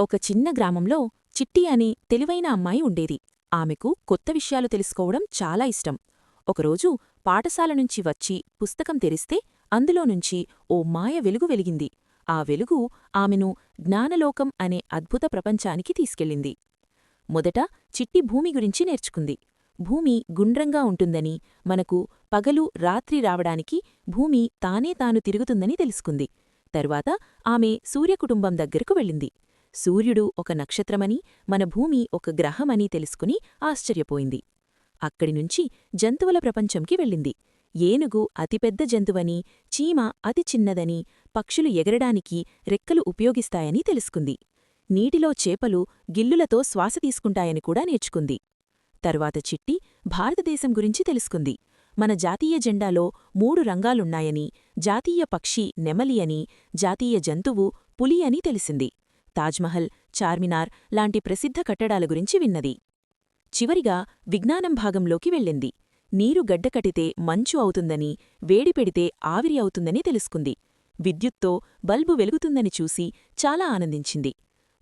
ఒక చిన్న గ్రామంలో చిట్టి అని తెలివైన అమ్మాయి ఉండేది. ఆమెకు కొత్త విషయాలు తెలుసుకోవడం చాలా ఇష్టం. ఒకరోజు పాఠశాల నుంచి వచ్చి పుస్తకం తెరిస్తే అందులో నుంచి ఓ మాయ వెలుగు వెలిగింది. ఆ వెలుగు ఆమెను జ్ఞానలోకం అనే అద్భుత ప్రపంచానికి తీసుకెళ్ళింది. మొదట చిట్టి భూమి గురించి నేర్చుకుంది. భూమి గుండ్రంగా ఉంటుందని మనకు పగలు రాత్రి రావడానికి భూమి తానే తాను తిరుగుతుందని తెలుసుకుంది. తరువాత ఆమె సూర్యకుటుంబం దగ్గరకు వెళ్ళింది. సూర్యుడు ఒక నక్షత్రమని మన భూమి ఒక గ్రహమని తెలుసుకుని ఆశ్చర్యపోయింది. అక్కడినుంచి జంతువుల ప్రపంచంకి వెళ్ళింది. ఏనుగు అతిపెద్ద జంతువని చీమ అతి చిన్నదని పక్షులు ఎగరడానికి రెక్కలు ఉపయోగిస్తాయని తెలుసుకుంది. నీటిలో చేపలు గిల్లులతో శ్వాస తీసుకుంటాయని కూడా నేర్చుకుంది. తరువాత చిట్టి భారతదేశం గురించి తెలుసుకుంది. మన జాతీయ జెండాలో మూడు రంగాలున్నాయని జాతీయ పక్షి నెమలి అని జాతీయ జంతువు పులి అని తెలిసింది. తాజ్మహల్ చార్మినార్ లాంటి ప్రసిద్ధ కట్టడాల గురించి విన్నది. చివరిగా విజ్ఞానం భాగంలోకి వెళ్ళింది. నీరు గడ్డకటితే మంచు అవుతుందని వేడి పెడితే ఆవిరి అవుతుందని తెలుసుకుంది. విద్యుత్తో బల్బు వెలుగుతుందని చూసి చాలా ఆనందించింది.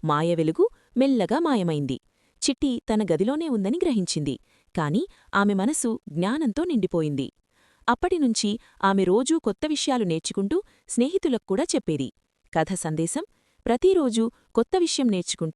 మాయ వెలుగు మెల్లగా మాయమైంది. చిట్టి తన గదిలోనే ఉందని గ్రహించింది. కాని ఆమె మనసు జ్ఞానంతో నిండిపోయింది. అప్పటినుంచి ఆమె రోజూ కొత్త విషయాలు నేర్చుకుంటూ స్నేహితులకు కూడా చెప్పేది. కథ సందేశం ప్రతిరోజు కొత్త విషయం నేర్చుకుంటూ